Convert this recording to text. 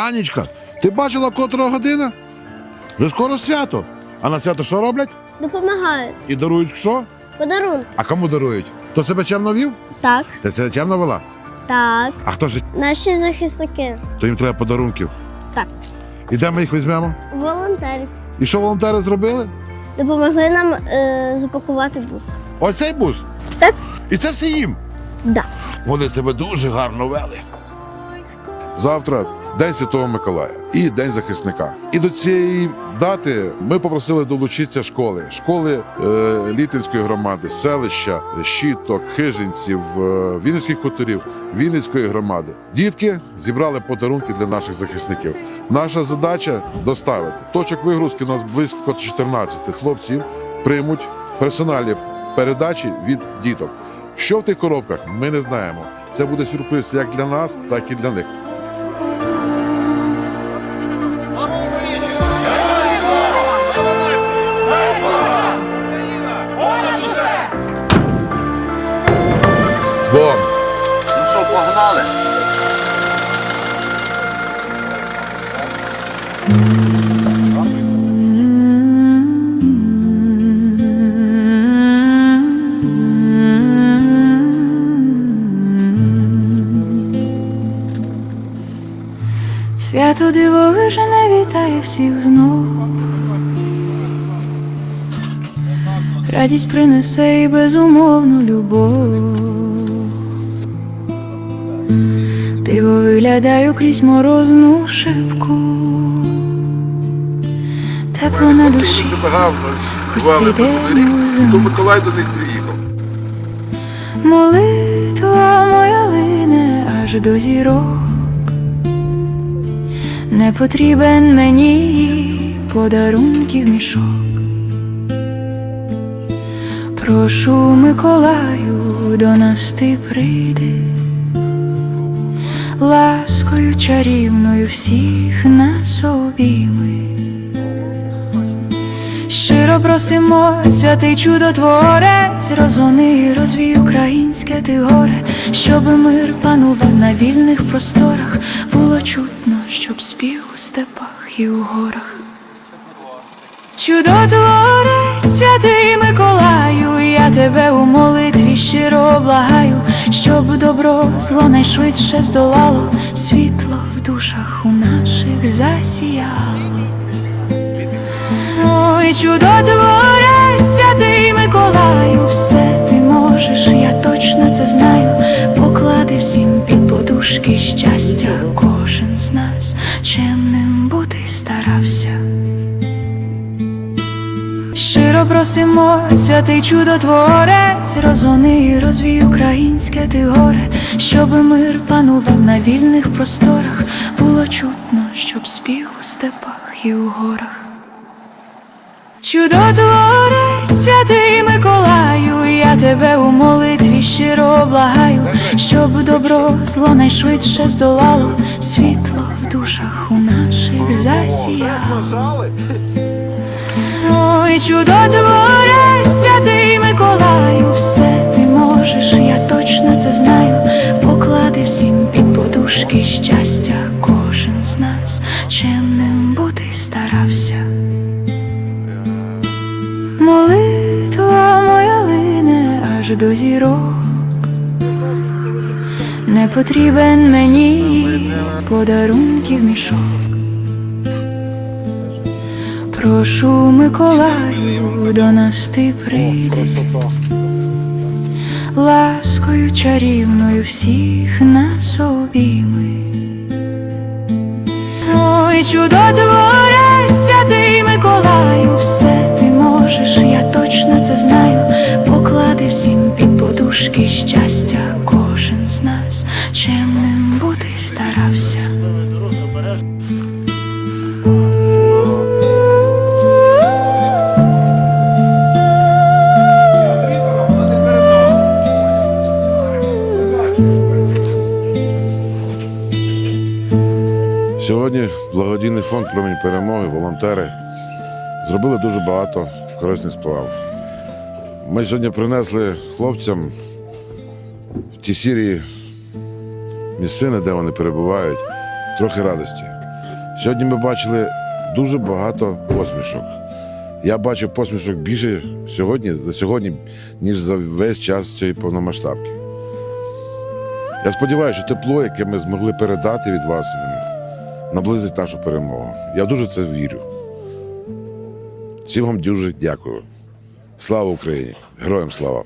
Анічка, ти бачила котра година? Вже скоро свято. А на свято що роблять? Допомагають. І дарують що? Подарунки. А кому дарують? Хто себе чемно вів? Так, Ти себе чемно вела? так. А хто ж? Наші захисники. То їм треба подарунків. Так. І де ми їх візьмемо? Волонтери. І що волонтери зробили? Допомогли нам е, запакувати бус. Ось цей бус. Так? І це все їм. Да. Вони себе дуже гарно вели. Завтра День Святого Миколая і День захисника. І до цієї дати ми попросили долучитися школи, школи е, Літинської громади, селища, щіток, хижинців, е, Вінницьких хуторів, Вінницької громади. Дітки зібрали подарунки для наших захисників. Наша задача доставити. Точок вигрузки у нас близько 14 хлопців приймуть персональні передачі від діток. Що в тих коробках, ми не знаємо. Це буде сюрприз як для нас, так і для них. Погнали? Свято дивовижне вітає всіх знову. Радість принесе і безумовну любов. Диво виглядаю крізь морозну шибку. Тепло на душі, хоч цей день у зиму. Миколай до них приїхав. Молитва моя лине аж до зірок. Не потрібен мені подарунків мішок. Прошу, Миколаю, до нас ти ласкою чарівною всіх нас обійми. Щиро просимо, святий чудотворець, розгони розвій українське ти горе, щоб мир панував на вільних просторах, було чутно, щоб спів у степах і у горах. Чудотворець, святий Миколаю, я тебе у молитві щиро благаю, щоб добро зло найшвидше здолало, світло в душах у наших засіяло. Ой, чудотворець, святий Миколаю, все ти можеш, я точно це знаю. Поклади всім під подушки щастя, кожен з нас чемним бути старався. Щиро просимо, святий чудотворець, розгони розвій українське ти горе, щоб мир панував на вільних просторах, було чутно, щоб спів у степах і у горах. Чудотворець, святий Миколаю, я тебе у молитві щиро благаю, щоб добро зло найшвидше здолало, світло в душах у наших засіяло. Чудотворець, святий Миколаю, все ти можеш, я точно це знаю. Поклади всім під подушки щастя, кожен з нас чемним бути старався. Молитва моя лине аж до зірок. Не потрібен мені подарунків мішок. Прошу, Миколаю, до нас ти прийди, ласкою чарівною всіх нас обійми. Ой, чудотворець, святий Миколаю, все ти можеш, я точно це знаю. Поклади всім під подушки щастя, Сьогодні благодійний фонд промінь перемоги, волонтери зробили дуже багато корисних справ. Ми сьогодні принесли хлопцям в ті сірі місцини, де вони перебувають, трохи радості. Сьогодні ми бачили дуже багато посмішок. Я бачив посмішок більше сьогодні, за сьогодні, ніж за весь час цієї повномасштабки. Я сподіваюся, що тепло, яке ми змогли передати від вас, наблизить нашу перемогу. Я дуже в це вірю. Всім вам дуже дякую. Слава Україні! Героям слава!